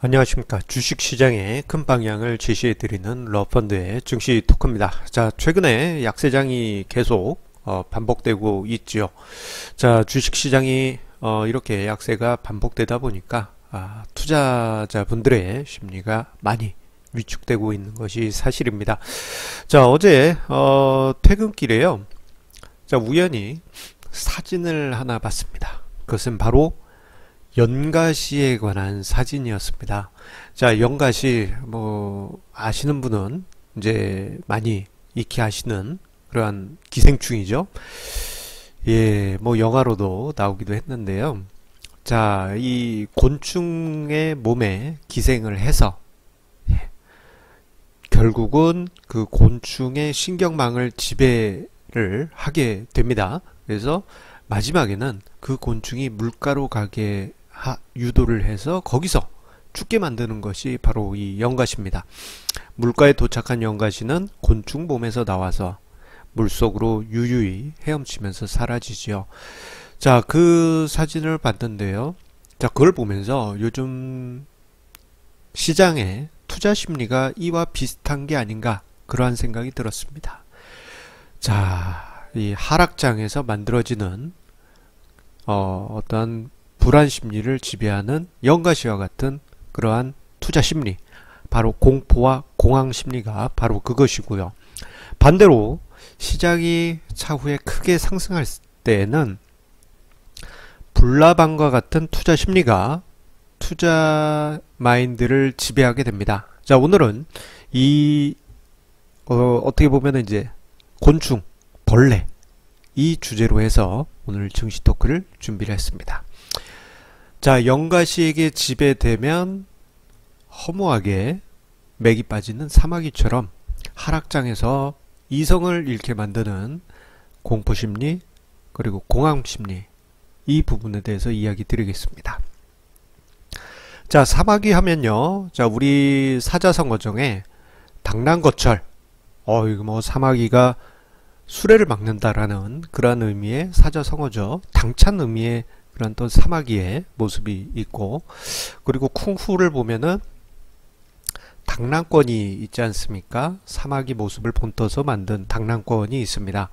안녕하십니까. 주식시장의 큰 방향을 제시해드리는 러펀드의 증시 토크입니다. 자 최근에 약세장이 계속 어, 반복되고 있죠 자 주식시장이 어, 이렇게 약세가 반복되다 보니까 아, 투자자분들의 심리가 많이 위축되고 있는 것이 사실입니다. 자 어제 어, 퇴근길에요. 자 우연히 사진을 하나 봤습니다. 그것은 바로 연가시에 관한 사진이었습니다. 자, 연가시 뭐 아시는 분은 이제 많이 익히 아시는 그러한 기생충이죠. 예, 뭐 영화로도 나오기도 했는데요. 자, 이 곤충의 몸에 기생을 해서 예, 결국은 그 곤충의 신경망을 지배를 하게 됩니다. 그래서 마지막에는 그 곤충이 물가로 가게 하, 유도를 해서 거기서 죽게 만드는 것이 바로 이 연가시입니다. 물가에 도착한 연가시는 곤충 몸에서 나와서 물속으로 유유히 헤엄치면서 사라지지요. 자, 그 사진을 봤는데요. 자, 그걸 보면서 요즘 시장의 투자 심리가 이와 비슷한 게 아닌가 그러한 생각이 들었습니다. 자, 이 하락장에서 만들어지는 어, 어떤 불안 심리를 지배하는 연가시와 같은 그러한 투자 심리 바로 공포와 공황 심리가 바로 그것이고요. 반대로 시장이 차후에 크게 상승할 때에는 불나방과 같은 투자 심리가 투자 마인드를 지배하게 됩니다. 자 오늘은 이 어, 어떻게 보면 이제 곤충, 벌레 이 주제로 해서 오늘 증시 토크를 준비를 했습니다. 자, 영가시에게 지배되면 허무하게 맥이 빠지는 사마귀처럼 하락장에서 이성을 잃게 만드는 공포심리 그리고 공황심리 이 부분에 대해서 이야기 드리겠습니다. 자, 사마귀 하면요. 자, 우리 사자성어정에 당난거철 어, 이거 뭐 사마귀가 수레를 막는다라는 그러한 의미의 사자성어죠. 당찬 의미의 그런 또 사마귀의 모습이 있고 그리고 쿵후를 보면은 당랑권이 있지 않습니까? 사마귀 모습을 본떠서 만든 당랑권이 있습니다.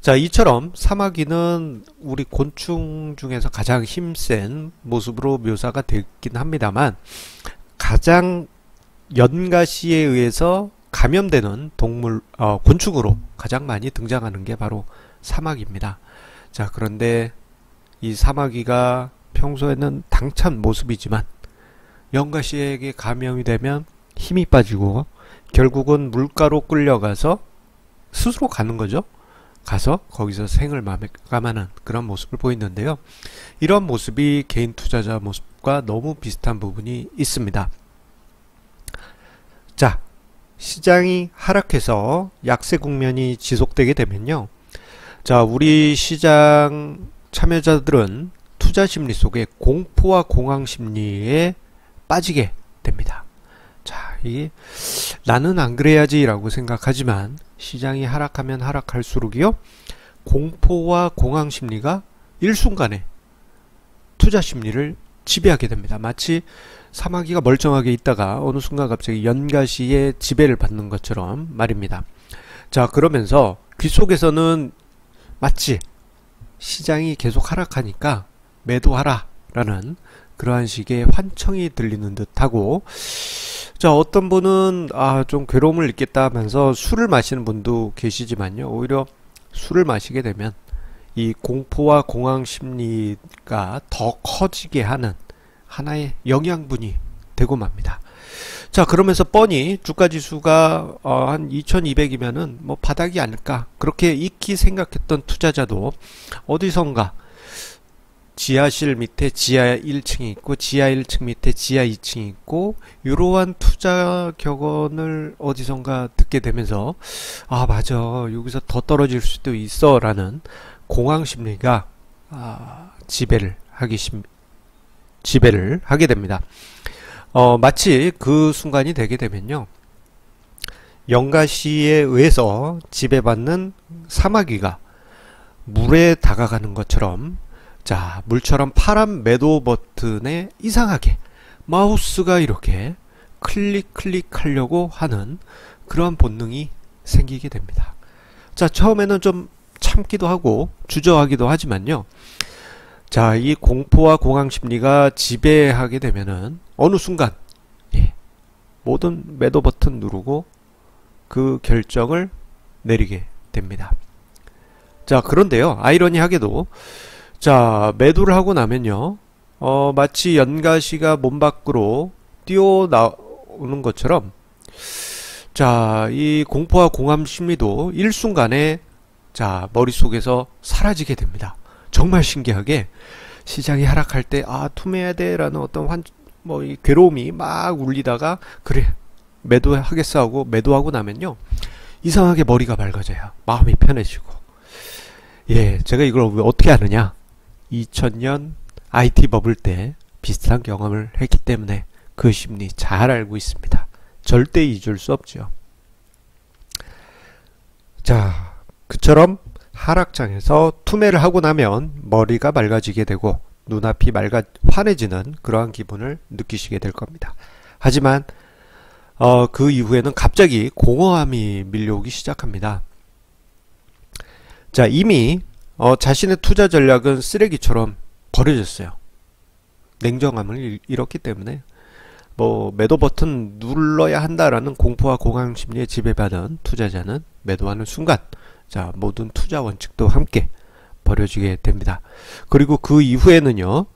자, 이처럼 사마귀는 우리 곤충 중에서 가장 힘센 모습으로 묘사가 되긴 합니다만 가장 연가시에 의해서 감염되는 동물 어, 곤충으로 가장 많이 등장하는 게 바로 사마귀입니다. 자, 그런데 이 사마귀가 평소에는 당찬 모습이지만 영가시에게 감염이 되면 힘이 빠지고 결국은 물가로 끌려가서 스스로 가는 거죠. 가서 거기서 생을 마감하는 그런 모습을 보이는데요. 이런 모습이 개인 투자자 모습과 너무 비슷한 부분이 있습니다. 자, 시장이 하락해서 약세 국면이 지속되게 되면요. 자, 우리 시장 참여자들은 투자 심리 속에 공포와 공황 심리에 빠지게 됩니다. 자, 이 나는 안 그래야지라고 생각하지만 시장이 하락하면 하락할수록이요. 공포와 공황 심리가 일순간에 투자 심리를 지배하게 됩니다. 마치 사마귀가 멀쩡하게 있다가 어느 순간 갑자기 연가시의 지배를 받는 것처럼 말입니다. 자, 그러면서 귀 속에서는 마치 시장이 계속 하락하니까 매도하라 라는 그러한 식의 환청이 들리는 듯하고 자 어떤 분은 아 좀 괴로움을 느꼈다 하면서 술을 마시는 분도 계시지만요 오히려 술을 마시게 되면 이 공포와 공황 심리가 더 커지게 하는 하나의 영양분이 되고 맙니다. 자 그러면서 뻔히 주가지수가 어, 한 2200이면은 뭐 바닥이 아닐까 그렇게 익히 생각했던 투자자도 어디선가 지하실 밑에 지하 1층이 있고 지하 1층 밑에 지하 2층이 있고 이러한 투자 격언을 어디선가 듣게 되면서 아 맞아 여기서 더 떨어질 수도 있어 라는 공황 심리가 아, 지배를 하기 심, 지배를 하게 됩니다. 어, 마치 그 순간이 되게 되면요. 영가시에 의해서 지배받는 사마귀가 물에 다가가는 것처럼 자 물처럼 파란 매도 버튼에 이상하게 마우스가 이렇게 클릭 클릭하려고 하는 그러한 본능이 생기게 됩니다. 자, 처음에는 좀 참기도 하고 주저하기도 하지만요. 자, 이 공포와 공황 심리가 지배하게 되면은 어느 순간 예, 모든 매도 버튼 누르고 그 결정을 내리게 됩니다. 자, 그런데요. 아이러니하게도 자, 매도를 하고 나면요. 어, 마치 연가시가 몸 밖으로 뛰어나오는 것처럼 자, 이 공포와 공함 심리도 일순간에 자, 머릿속에서 사라지게 됩니다. 정말 신기하게 시장이 하락할 때 아, 투매해야 돼 라는 어떤 환, 뭐, 이 괴로움이 막 울리다가 그래, 매도하겠어 하고 매도하고 나면요. 이상하게 머리가 밝아져요. 마음이 편해지고. 예, 제가 이걸 왜 어떻게 아느냐? 2000년 IT 버블 때 비슷한 경험을 했기 때문에 그 심리 잘 알고 있습니다. 절대 잊을 수 없죠. 자, 그처럼 하락장에서 투매를 하고 나면 머리가 맑아지게 되고 눈앞이 맑아 환해지는 그러한 기분을 느끼시게 될 겁니다. 하지만 어, 그 이후에는 갑자기 공허함이 밀려오기 시작합니다. 자, 이미 어, 자신의 투자 전략은 쓰레기처럼 버려졌어요. 냉정함을 잃었기 때문에 뭐 매도 버튼 눌러야 한다라는 공포와 공황 심리에 지배받은 투자자는 매도하는 순간 자 모든 투자 원칙도 함께 버려지게 됩니다. 그리고 그 이후에는요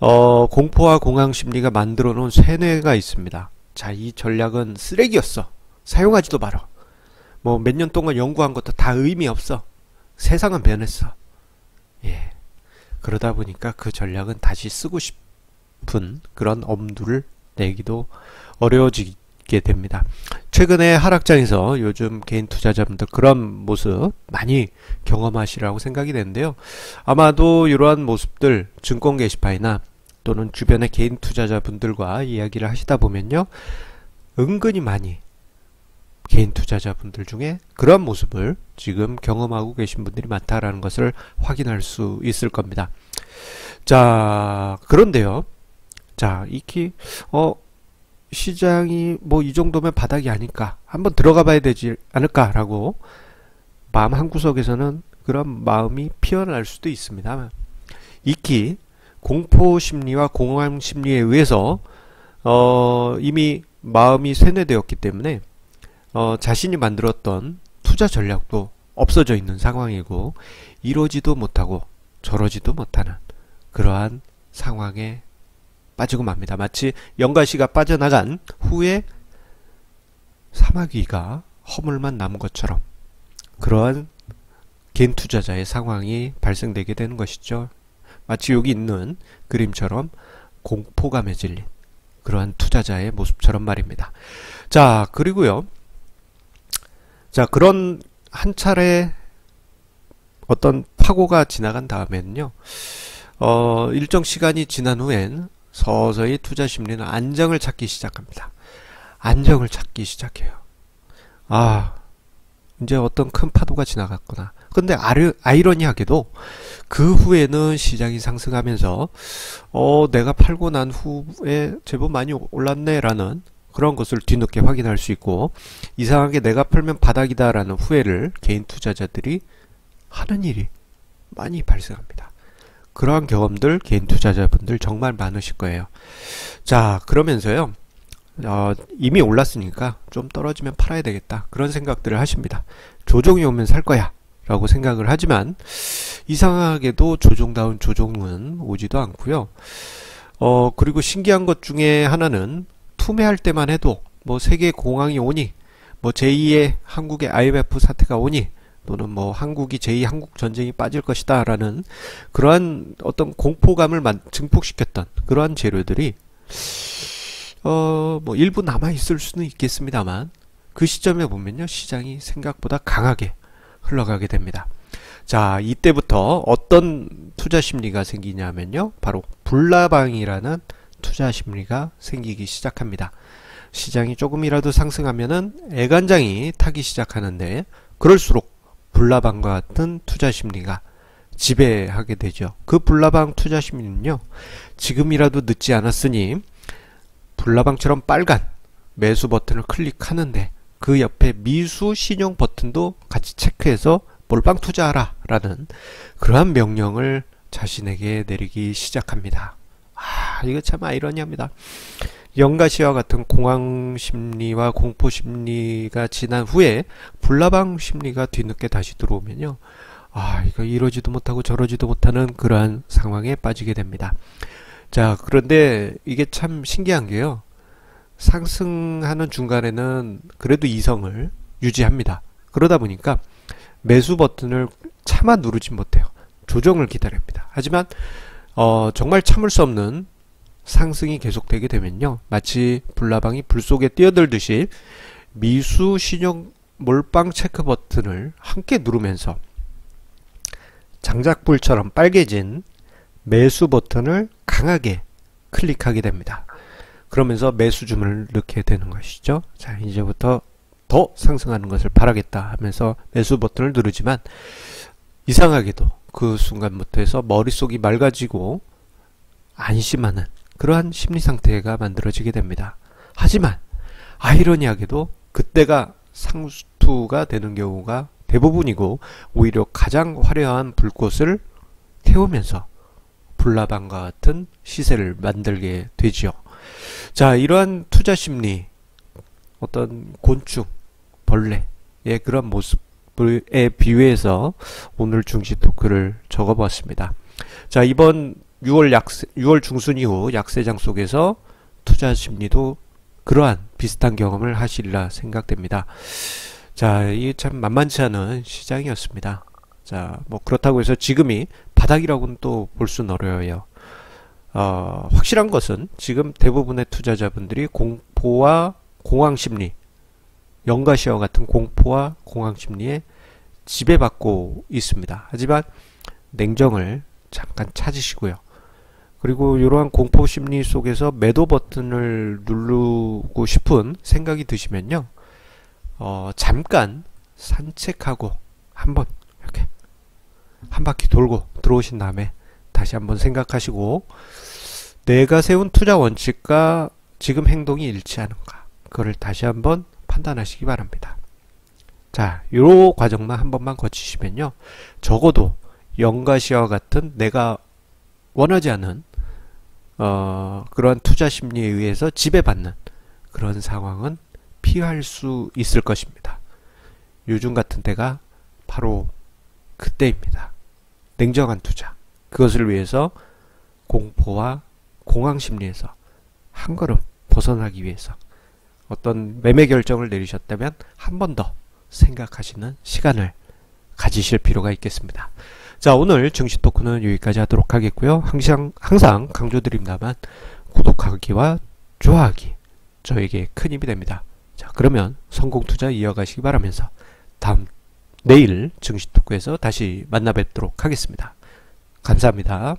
어, 공포와 공황 심리가 만들어 놓은 세뇌가 있습니다. 자, 이 전략은 쓰레기였어. 사용하지도 말아. 뭐몇 년 동안 연구한 것도 다 의미 없어. 세상은 변했어. 예. 그러다 보니까 그 전략은 다시 쓰고 싶은 그런 엄두를 내기도 어려워지 게 됩니다. 최근에 하락장에서 요즘 개인 투자자분들 그런 모습 많이 경험하시라고 생각이 되는데요. 아마도 이러한 모습들 증권 게시판이나 또는 주변의 개인 투자자분들과 이야기를 하시다 보면요. 은근히 많이 개인 투자자분들 중에 그런 모습을 지금 경험하고 계신 분들이 많다라는 것을 확인할 수 있을 겁니다. 자, 그런데요. 자, 이키 어 시장이 뭐 이 정도면 바닥이 아닐까? 한번 들어가 봐야 되지 않을까라고 마음 한구석에서는 그런 마음이 피어날 수도 있습니다. 익히 공포 심리와 공황 심리에 의해서 어, 이미 마음이 세뇌되었기 때문에 어, 자신이 만들었던 투자 전략도 없어져 있는 상황이고 이러지도 못하고 저러지도 못하는 그러한 상황에 빠지고 맙니다. 마치 영가시가 빠져나간 후에 사마귀가 허물만 남은 것처럼 그러한 개인 투자자의 상황이 발생되게 되는 것이죠. 마치 여기 있는 그림처럼 공포감에 질린 그러한 투자자의 모습처럼 말입니다. 자, 그리고요. 자, 그런 한 차례 어떤 파고가 지나간 다음에는요. 어, 일정 시간이 지난 후엔 서서히 투자 심리는 안정을 찾기 시작합니다. 안정을 찾기 시작해요. 아, 이제 어떤 큰 파도가 지나갔구나. 근데 아르, 아이러니하게도 그 후에는 시장이 상승하면서 어 내가 팔고 난 후에 제법 많이 올랐네라는 그런 것을 뒤늦게 확인할 수 있고 이상하게 내가 팔면 바닥이다라는 후회를 개인 투자자들이 하는 일이 많이 발생합니다. 그러한 경험들 개인 투자자분들 정말 많으실 거예요. 자 그러면서요 어, 이미 올랐으니까 좀 떨어지면 팔아야 되겠다 그런 생각들을 하십니다. 조정이 오면 살 거야 라고 생각을 하지만 이상하게도 조종다운 조종은 오지도 않고요. 어 그리고 신기한 것 중에 하나는 투매할 때만 해도 뭐 세계 공황이 오니 뭐 제2의 한국의 IMF 사태가 오니 또는 뭐 한국이 제2 한국 전쟁이 빠질 것이다 라는 그러한 어떤 공포감을 증폭시켰던 그러한 재료들이 어 뭐 일부 남아 있을 수는 있겠습니다만 그 시점에 보면요 시장이 생각보다 강하게 흘러가게 됩니다. 자, 이때부터 어떤 투자 심리가 생기냐면요. 바로 불나방이라는 투자 심리가 생기기 시작합니다. 시장이 조금이라도 상승하면은 애간장이 타기 시작하는데 그럴수록 불나방과 같은 투자 심리가 지배하게 되죠. 그 불나방 투자 심리는요. 지금이라도 늦지 않았으니 불나방처럼 빨간 매수 버튼을 클릭하는데 그 옆에 미수 신용 버튼도 같이 체크해서 몰빵 투자하라 라는 그러한 명령을 자신에게 내리기 시작합니다. 아, 이거 참 아이러니합니다. 영가시와 같은 공황 심리와 공포 심리가 지난 후에 불나방 심리가 뒤늦게 다시 들어오면요. 아, 이거 이러지도 못하고 저러지도 못하는 그러한 상황에 빠지게 됩니다. 자, 그런데 이게 참 신기한 게요. 상승하는 중간에는 그래도 이성을 유지합니다. 그러다 보니까 매수 버튼을 차마 누르지 못해요. 조정을 기다립니다. 하지만 어, 정말 참을 수 없는 상승이 계속되게 되면요. 마치 불나방이 불 속에 뛰어들듯이 미수 신용 몰빵 체크 버튼을 함께 누르면서 장작불처럼 빨개진 매수 버튼을 강하게 클릭하게 됩니다. 그러면서 매수 주문을 넣게 되는 것이죠. 자, 이제부터 더 상승하는 것을 바라겠다 하면서 매수 버튼을 누르지만 이상하게도 그 순간부터 해서 머릿속이 맑아지고 안심하는 그러한 심리 상태가 만들어지게 됩니다. 하지만 아이러니하게도 그때가 상투가 되는 경우가 대부분이고 오히려 가장 화려한 불꽃을 태우면서 불나방과 같은 시세를 만들게 되지요. 자, 이러한 투자 심리, 어떤 곤충, 벌레의 그런 모습에 비유해서 오늘 중시 토크를 적어봤습니다. 자, 이번 6월 약세, 6월 중순 이후 약세장 속에서 투자 심리도 그러한 비슷한 경험을 하시리라 생각됩니다. 자, 이게 참 만만치 않은 시장이었습니다. 자, 뭐 그렇다고 해서 지금이 바닥이라고는 또 볼 수는 어려워요. 어, 확실한 것은 지금 대부분의 투자자분들이 공포와 공황 심리, 영가시와 같은 공포와 공황 심리에 지배받고 있습니다. 하지만 냉정을 잠깐 찾으시고요. 그리고 이러한 공포 심리 속에서 매도 버튼을 누르고 싶은 생각이 드시면요. 어, 잠깐 산책하고 한번 이렇게 한 바퀴 돌고 들어오신 다음에 다시 한번 생각하시고 내가 세운 투자 원칙과 지금 행동이 일치하는가 그거를 다시 한번 판단하시기 바랍니다. 자, 요 과정만 한 번만 거치시면요. 적어도 영가시와 같은 내가 원하지 않은 어, 그런 투자 심리에 의해서 지배받는 그런 상황은 피할 수 있을 것입니다. 요즘 같은 때가 바로 그때입니다. 냉정한 투자. 그것을 위해서 공포와 공황 심리에서 한 걸음 벗어나기 위해서 어떤 매매 결정을 내리셨다면 한 번 더 생각하시는 시간을 가지실 필요가 있겠습니다. 자 오늘 증시 토크는 여기까지 하도록 하겠고요. 항상 항상 강조드립니다만 구독하기와 좋아하기 저에게 큰 힘이 됩니다. 자 그러면 성공 투자 이어가시기 바라면서 다음 내일 증시 토크에서 다시 만나 뵙도록 하겠습니다. 감사합니다.